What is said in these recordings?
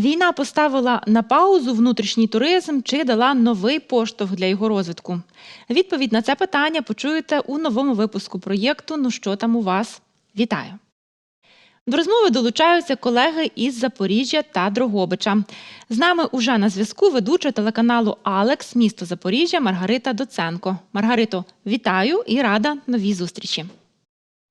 Війна поставила на паузу внутрішній туризм чи дала новий поштовх для його розвитку? Відповідь на це питання почуєте у новому випуску проєкту Ну що там у вас? Вітаю! До розмови долучаються колеги із Запоріжжя та Дрогобича. З нами уже на зв'язку ведуча телеканалу Алекс, місто Запоріжжя Маргарита Доценко. Маргарито, вітаю і рада новій зустрічі.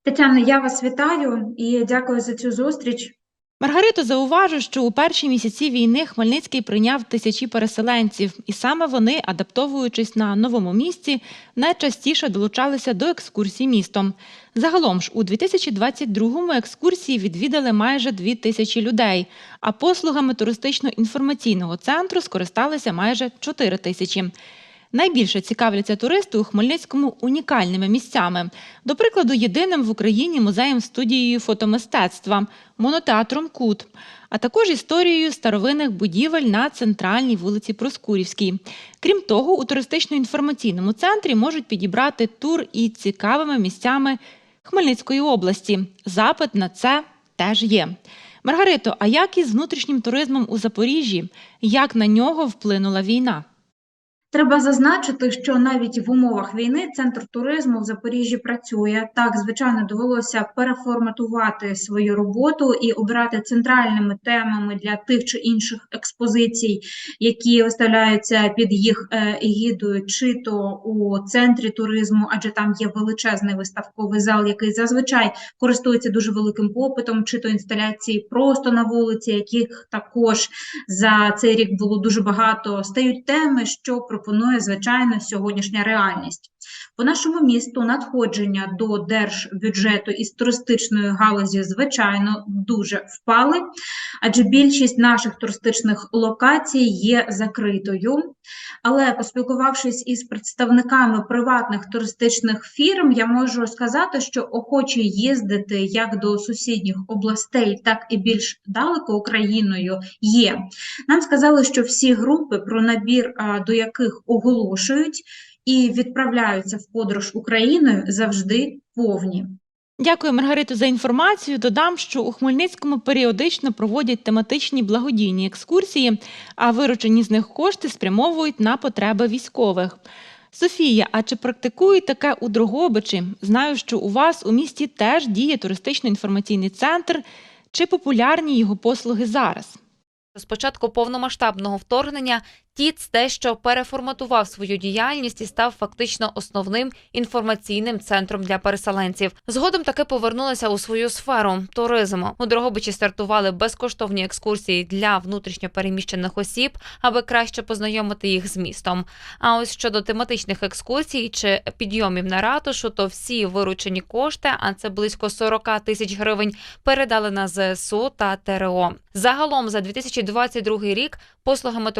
Тетяна, я вас вітаю і дякую за цю зустріч. Маргарито, зауважу, що у перші місяці війни Хмельницький прийняв тисячі переселенців, і саме вони, адаптовуючись на новому місці, найчастіше долучалися до екскурсій містом. Загалом ж у 2022-му екскурсії відвідали майже дві тисячі людей, а послугами туристично-інформаційного центру скористалися майже 4 тисячі. Найбільше цікавляться туристи у Хмельницькому унікальними місцями. До прикладу, єдиним в Україні музеєм студією фотомистецтва, монотеатром Кут, а також історією старовинних будівель на центральній вулиці Проскурівській. Крім того, у туристично-інформаційному центрі можуть підібрати тур і цікавими місцями Хмельницької області. Запит на це теж є. Маргарито, а як із внутрішнім туризмом у Запоріжжі? Як на нього вплинула війна? Треба зазначити, що навіть в умовах війни центр туризму в Запоріжжі працює. Так, звичайно, довелося переформатувати свою роботу і обирати центральними темами для тих чи інших експозицій, які виставляються під їх е, егідою, чи то у центрі туризму, адже там є величезний виставковий зал, який зазвичай користується дуже великим попитом, чи то інсталяції просто на вулиці, яких також за цей рік було дуже багато, стають теми, що пропонує звичайно сьогоднішня реальність. По нашому місту надходження до держбюджету із туристичної галузі, звичайно, дуже впали, адже більшість наших туристичних локацій є закритою. Але поспілкувавшись із представниками приватних туристичних фірм, я можу сказати, що охочі їздити як до сусідніх областей, так і більш далеко Україною є. Нам сказали, що всі групи, про набір до яких оголошують і відправляються в подорож Україною, завжди повні. Дякую, Маргарито, за інформацію. Додам, що у Хмельницькому періодично проводять тематичні благодійні екскурсії, а виручені з них кошти спрямовують на потреби військових. Софія, а чи практикують таке у Дрогобичі? Знаю, що у вас у місті теж діє туристично-інформаційний центр. Чи популярні його послуги зараз? З початку повномасштабного вторгнення ТІЦ те, що переформатував свою діяльність і став фактично основним інформаційним центром для переселенців. Згодом таки повернулися у свою сферу туризму. У Дрогобичі стартували безкоштовні екскурсії для внутрішньопереміщених осіб, аби краще познайомити їх з містом. А ось щодо тематичних екскурсій чи підйомів на ратушу, то всі виручені кошти, а це близько 40 тисяч гривень, передали на ЗСУ та ТРО. Загалом за 2022 рік послугами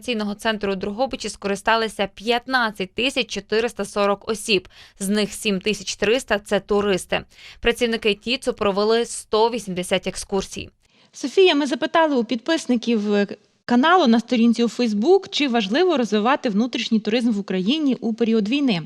туристично-інформаційного центру у Дрогобичі скористалися 15 тисяч 440 осіб. З них 7 тисяч 300 – це туристи. Працівники ТІЦу провели 180 екскурсій. Софія, ми запитали у підписників е, каналу на сторінці у Фейсбук, чи важливо розвивати внутрішній туризм в Україні у період війни.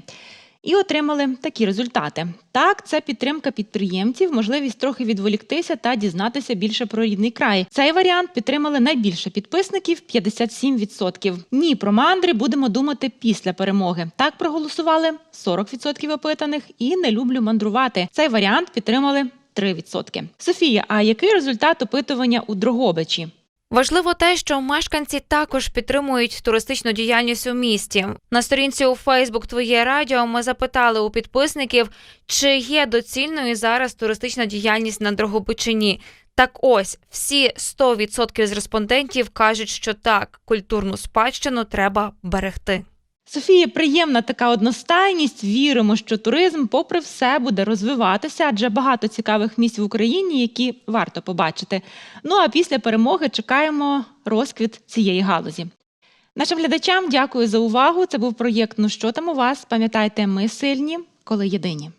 І отримали такі результати. Так, це підтримка підприємців, можливість трохи відволіктися та дізнатися більше про рідний край. Цей варіант підтримали найбільше підписників 57%. Ні, про мандри будемо думати після перемоги. Так проголосували 40% опитаних і не люблю мандрувати. Цей варіант підтримали 3%. Софія, а який результат опитування у Дрогобичі? Важливо те, що мешканці також підтримують туристичну діяльність у місті. На сторінці у Фейсбук Твоє радіо ми запитали у підписників, чи є доцільною зараз туристична діяльність на Дрогобичині. Так ось всі 100% з респондентів кажуть, що так, культурну спадщину треба берегти. Софія, приємна така одностайність. Віримо, що туризм, попри все, буде розвиватися, адже багато цікавих місць в Україні, які варто побачити. Ну а після перемоги чекаємо розквіт цієї галузі. Нашим глядачам дякую за увагу. Це був проєкт Ну що там у вас? Пам'ятайте, ми сильні, коли єдині.